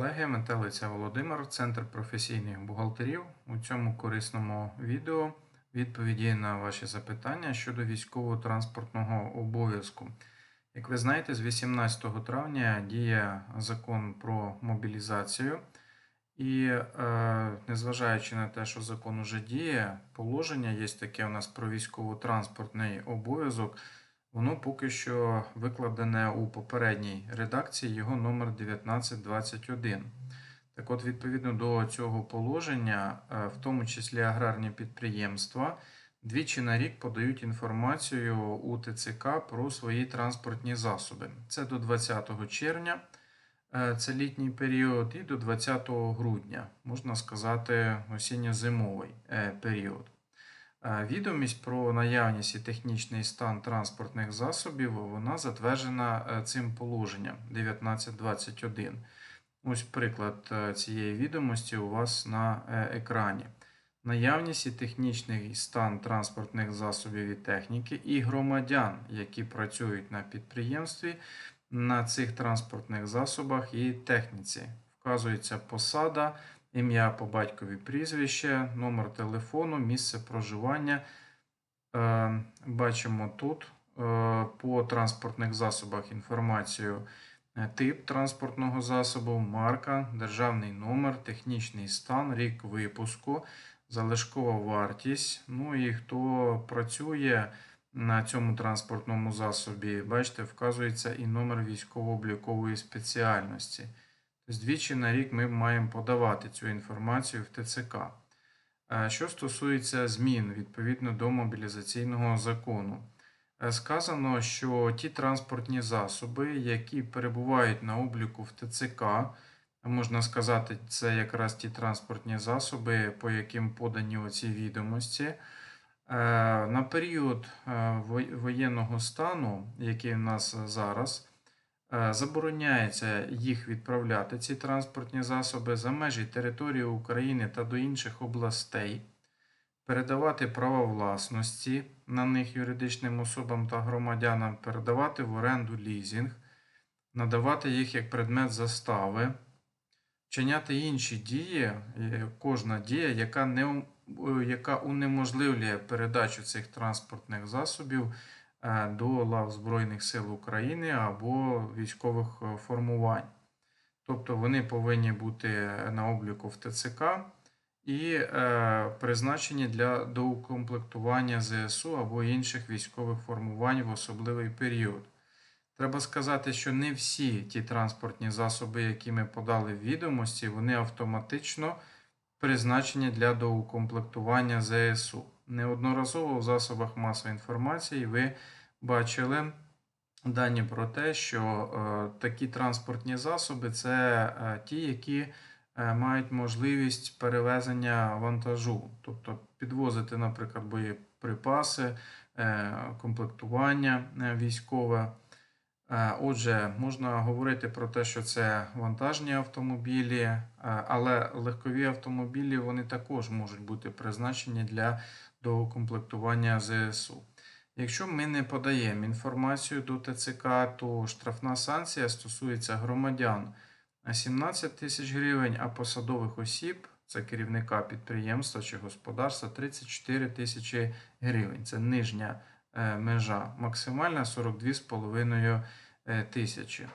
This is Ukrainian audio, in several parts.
колеги, Метелиця Володимир, Центр професійних бухгалтерів. У цьому корисному відео відповіді на ваші запитання щодо військово-транспортного обов'язку. Як ви знаєте, з 18 травня діє закон про мобілізацію, і е, незважаючи на те, що закон уже діє, положення є таке у нас про військово-транспортний обов'язок. Воно поки що викладене у попередній редакції, його номер 1921. Так от, відповідно до цього положення, е, в тому числі аграрні підприємства, двічі на рік подають інформацію у ТЦК про свої транспортні засоби. Це до 20 червня, е, це літній період, і до 20 грудня, можна сказати, осінньо-зимовий е, період. Відомість про наявність і технічний стан транспортних засобів вона затверджена е, цим положенням 1921. Ось приклад е, цієї відомості у вас на е, екрані. Наявність і технічний стан транспортних засобів і техніки і громадян, які працюють на підприємстві на цих транспортних засобах і техніці. Вказується посада, ім'я по батькові прізвище, номер телефону, місце проживання. Е, Бачимо тут е, по транспортних засобах інформацію е, тип транспортного засобу, марка, державний номер, технічний стан, рік випуску, залишкова вартість. Ну і хто працює на цьому транспортному засобі, бачите, вказується і номер військово-облікової спеціальності. Тобто двічі на рік ми маємо подавати цю інформацію в ТЦК. Е, Що стосується змін відповідно до мобілізаційного закону, Е, сказано, що ті транспортні засоби, які перебувають на обліку в ТЦК, можна сказати, це якраз ті транспортні засоби, по яким подані оці відомості. Е, На період воєнного стану, який в нас зараз, Забороняється їх відправляти, ці транспортні засоби, за межі території України та до інших областей, передавати право власності на них юридичним особам та громадянам, передавати в оренду лізінг, надавати їх як предмет застави, вчиняти інші дії, е, кожна дія, яка, не, е, яка унеможливлює передачу цих транспортних засобів е, до лав Збройних сил України або військових е, формувань. Тобто вони повинні бути на обліку в ТЦК і е, призначені для доукомплектування ЗСУ або інших військових формувань в особливий період. Треба сказати, що не всі ті транспортні засоби, які ми подали в відомості, вони автоматично призначені для доукомплектування ЗСУ. Неодноразово в засобах масової інформації ви бачили дані про те, що е, такі транспортні засоби це е, ті, які е, мають можливість перевезення вантажу, тобто підвозити, наприклад, боєприпаси, комплектування військове. Е, Отже, можна говорити про те, що це вантажні автомобілі, е, але легкові автомобілі вони також можуть бути призначені для доукомплектування ЗСУ. Якщо ми не подаємо інформацію до ТЦК, то штрафна санкція стосується громадян 17 тисяч гривень, а посадових осіб, це керівника підприємства чи господарства 34 тисячі гривень. Це нижня межа, максимальна 42,5 е, тисячі.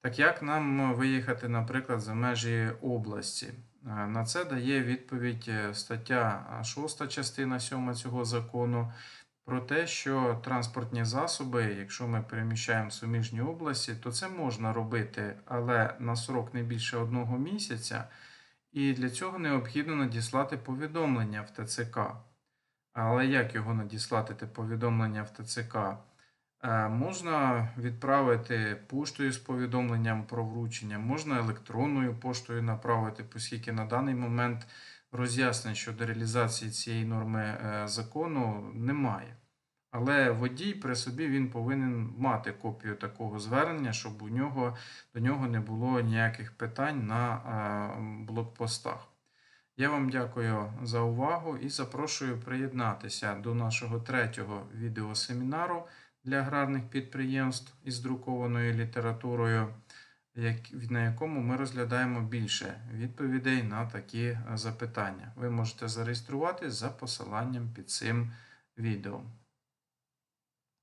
Так як нам виїхати, наприклад, за межі області? Е, На це дає відповідь е, стаття 6 частина 7 цього закону про те, що транспортні засоби, якщо ми переміщаємо в суміжні області, то це можна робити, але на срок не більше одного місяця. І для цього необхідно надіслати повідомлення в ТЦК. Але як його надіслати, те повідомлення в ТЦК? Е, Можна відправити поштою з повідомленням про вручення, можна електронною поштою направити, оскільки на даний момент роз'яснень щодо реалізації цієї норми е, закону немає. Але водій при собі він повинен мати копію такого звернення, щоб у нього, до нього не було ніяких питань на е, блокпостах. Я вам дякую за увагу і запрошую приєднатися до нашого третього відеосемінару для аграрних підприємств із друкованою літературою. на якому ми розглядаємо більше відповідей на такі запитання. Ви можете зареєструватись за посиланням під цим відео.